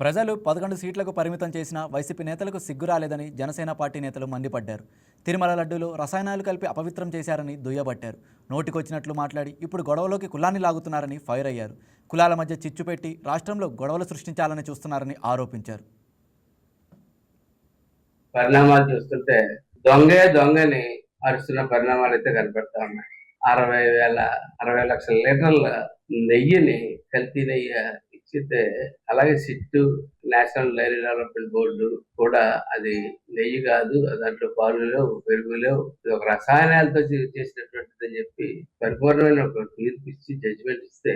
ప్రజలు పదకొండు సీట్లకు పరిమితం చేసిన వైసీపీ నేతలకు సిగ్గు రాలేదని జనసేన పార్టీ నేతలు మండిపడ్డారు. తిరుమల లడ్డూలో రసాయనాలు కలిపి అపవిత్రం చేశారని దుయ్యబట్టారు. నోటికొచ్చినట్లు మాట్లాడి ఇప్పుడు గొడవలోకి కులాన్ని లాగుతున్నారని ఫైర్ అయ్యారు. కులాల మధ్య చిచ్చు పెట్టి రాష్ట్రంలో గొడవలు సృష్టించాలని చూస్తున్నారని ఆరోపించారు. పరిణామాలు చూస్తుంటే దొంగే దొంగని అరుస్తున్న పరిణామాలు అయితే కనపడతా ఉన్నాయి. అరవై వేల అరవై లక్షల లీటర్ల నెయ్యిని కల్తీ నెయ్యి ఇచ్చితే అలాగే సిట్టు నేషనల్ డైరీ డెవలప్మెంట్ బోర్డు కూడా అది నెయ్యి కాదు దాంట్లో పాలు లేవు పెరుగు లేవు. ఇది ఒక రసాయనాలతో చేసినటువంటిది అని చెప్పి పరిపూర్ణమైన ఒక తీర్పు ఇచ్చి జడ్జిమెంట్ ఇస్తే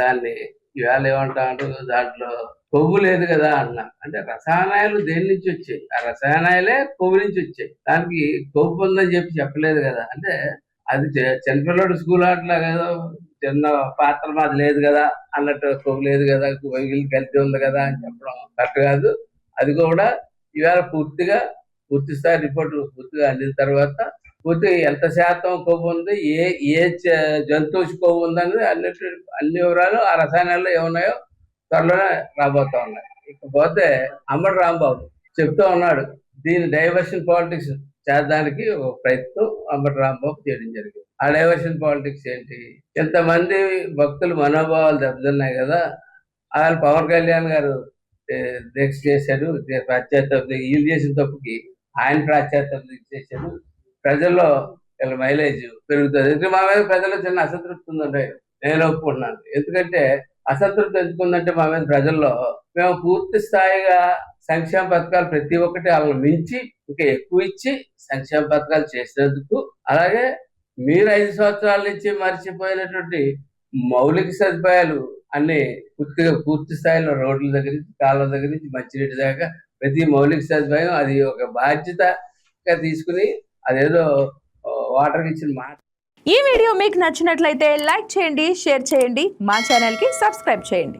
దాన్ని ఇవాళ ఏమంటారు దాంట్లో కొవ్వు లేదు కదా అన్న. అంటే రసాయనాలు దేని నుంచి వచ్చాయి? ఆ రసాయనాలే కొవ్వు నుంచి వచ్చాయి. దానికి కొవ్వు ఉందని చెప్పి చెప్పలేదు కదా. అంటే అది చి- చిన్నపిల్లడు స్కూల్ ఆటలా కదా చిన్న పాత్ర మాది లేదు కదా అన్నట్టు లేదు కదా వెగిలి కలిసి ఉంది కదా అని చెప్పడం కరెక్ట్ కాదు. అది కూడా ఇవాళ పూర్తిగా పూర్తి స్థాయి రిపోర్ట్ పూర్తిగా అందిన తర్వాత పూర్తిగా ఎంత శాతం కొవ్వు ఉంది ఏ ఏ జంతువు కొవ్వు ఉందనేది అన్ని అన్ని వివరాలు ఆ రసాయనాల్లో ఏమున్నాయో త్వరలోనే రాబోతా ఉన్నాయి. ఇకపోతే అమ్మడు రాంబాబు చెప్తూ ఉన్నాడు దీని డైవర్షన్ పాలిటిక్స్ చేరడానికి ఒక ప్రయత్నం అంబటి రాంబాబు చేయడం జరిగింది. ఆ డైవర్షన్ పాలిటిక్స్ ఏంటి? ఎంతమంది భక్తులు మనోభావాలు దెబ్బతిన్నాయి కదా. ఆయన పవన్ కళ్యాణ్ గారు దీక్ష చేశాడు ప్రాశ్చాత్యం ఈయన చేసిన తప్పుకి ఆయన పాశ్చాత్య దీక్ష చేశాడు ప్రజల్లో వీళ్ళ మైలేజ్ పెరుగుతుంది. ఎందుకంటే మా మీద ప్రజల్లో చిన్న అసంతృప్తి ఉందంటే నేను ఒప్పుకుంటున్నాను. ఎందుకంటే అసంతృప్తి ఎందుకుందంటే మా మీద ప్రజల్లో మేము పూర్తి స్థాయిగా సంక్షేమ పథకాలు ప్రతి ఒక్కటి వాళ్ళని మించి ఇంకా ఎక్కువ ఇచ్చి సంక్షేమ పథకాలు చేసినందుకు అలాగే మీరు ఐదు సంవత్సరాల నుంచి మర్చిపోయినటువంటి మౌలిక సదుపాయాలు అన్ని పూర్తిగా పూర్తి స్థాయిలో రోడ్ల దగ్గర నుంచి కాళ్ళ దగ్గర నుంచి మంచినీటి దాకా ప్రతి మౌలిక సదుపాయం అది ఒక బాధ్యతగా తీసుకుని అదేదో వాటర్కి ఇచ్చిన మాట. ఈ వీడియో మీకు నచ్చినట్లయితే లైక్ చేయండి షేర్ చేయండి మా ఛానల్కి సబ్స్క్రైబ్ చేయండి.